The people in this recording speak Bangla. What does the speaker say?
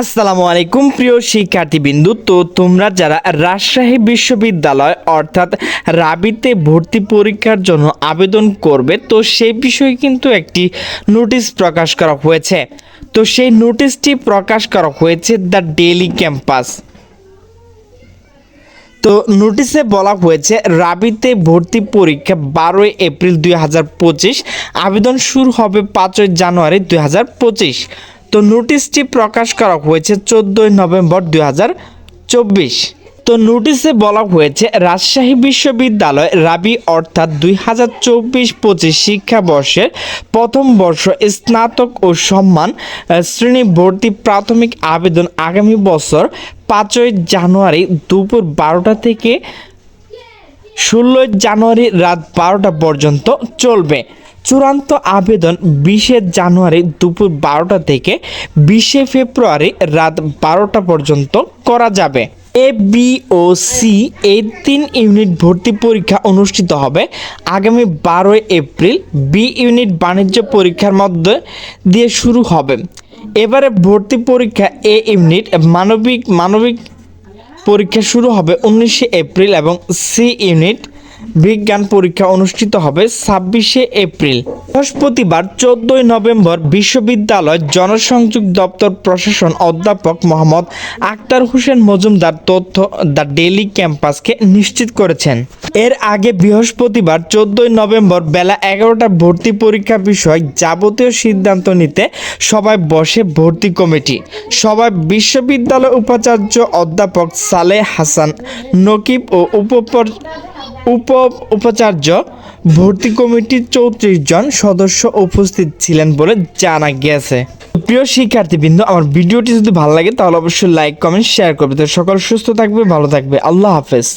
আসসালামু আলাইকুম, প্রিয় শিক্ষার্থীবৃন্দু। তো তোমরা যারা রাজশাহী বিশ্ববিদ্যালয় অর্থাৎ রাবিতে ভর্তি পরীক্ষার জন্য আবেদন করবে, তো সেই বিষয়ে কিন্তু একটি নোটিশ প্রকাশ করা হয়েছে। তো সেই নোটিশটি প্রকাশ করা হয়েছে দ্য ডেইলি ক্যাম্পাস। তো নোটিশে বলা হয়েছে, রাবিতে ভর্তি পরীক্ষা বারোই এপ্রিল দুই হাজার পঁচিশ, আবেদন শুরু হবে পাঁচই জানুয়ারি দুই হাজার পঁচিশ। তো নোটিশটি প্রকাশ করা হয়েছে চোদ্দোই নভেম্বর দুই চব্বিশ। তো নোটিশে বলা হয়েছে, রাজশাহী বিশ্ববিদ্যালয় রাবি অর্থাৎ দুই হাজার চব্বিশ পঁচিশ শিক্ষাবর্ষের প্রথম বর্ষ স্নাতক ও সম্মান শ্রেণি ভর্তি প্রাথমিক আবেদন আগামী বছর পাঁচই জানুয়ারি দুপুর বারোটা থেকে ষোলোই জানুয়ারি রাত বারোটা পর্যন্ত চলবে। চূড়ান্ত আবেদন বিশে জানুয়ারি দুপুর বারোটা থেকে বিশে ফেব্রুয়ারি রাত বারোটা পর্যন্ত করা যাবে। এ, বি ও সি এই তিন ইউনিট ভর্তি পরীক্ষা অনুষ্ঠিত হবে আগামী বারোই এপ্রিল। বি ইউনিট বাণিজ্য পরীক্ষার মধ্যে দিয়ে শুরু হবে। এবারে ভর্তি পরীক্ষা এ ইউনিট মানবিক মানবিক পরীক্ষা শুরু হবে উনিশে এপ্রিল এবং সি ইউনিট বিজ্ঞান পরীক্ষা অনুষ্ঠিত হবে ছাব্বিশে এপ্রিল। বৃহস্পতিবার চোদ্দই নভেম্বর বিশ্ববিদ্যালয় জনসংযোগ দপ্তর প্রশাসন অধ্যাপক মোহাম্মদ আক্তার হোসেন মজুমদার তথ্য দ্য ডেইলি ক্যাম্পাসকে নিশ্চিত করেছেন। এর আগে বৃহস্পতিবার চোদ্দই নভেম্বর বেলা এগারোটা ভর্তি পরীক্ষা বিষয় যাবতীয় সিদ্ধান্ত নিতে সবাই বসে ভর্তি কমিটি। সবাই বিশ্ববিদ্যালয় উপাচার্য অধ্যাপক সালেহ হাসান, নকিব ও উপপর উপ উপাচার্য ভর্তি কমিটির চৌত্রিশ জন সদস্য উপস্থিত ছিলেন বলে জানা গেছে প্রিয় শিক্ষার্থীবৃন্দ, আমার ভিডিওটি যদি ভালো লাগে তাহলে অবশ্যই লাইক কমেন্ট শেয়ার করবে। তো সকল সুস্থ থাকবে, ভালো থাকবে। আল্লাহ হাফেজ।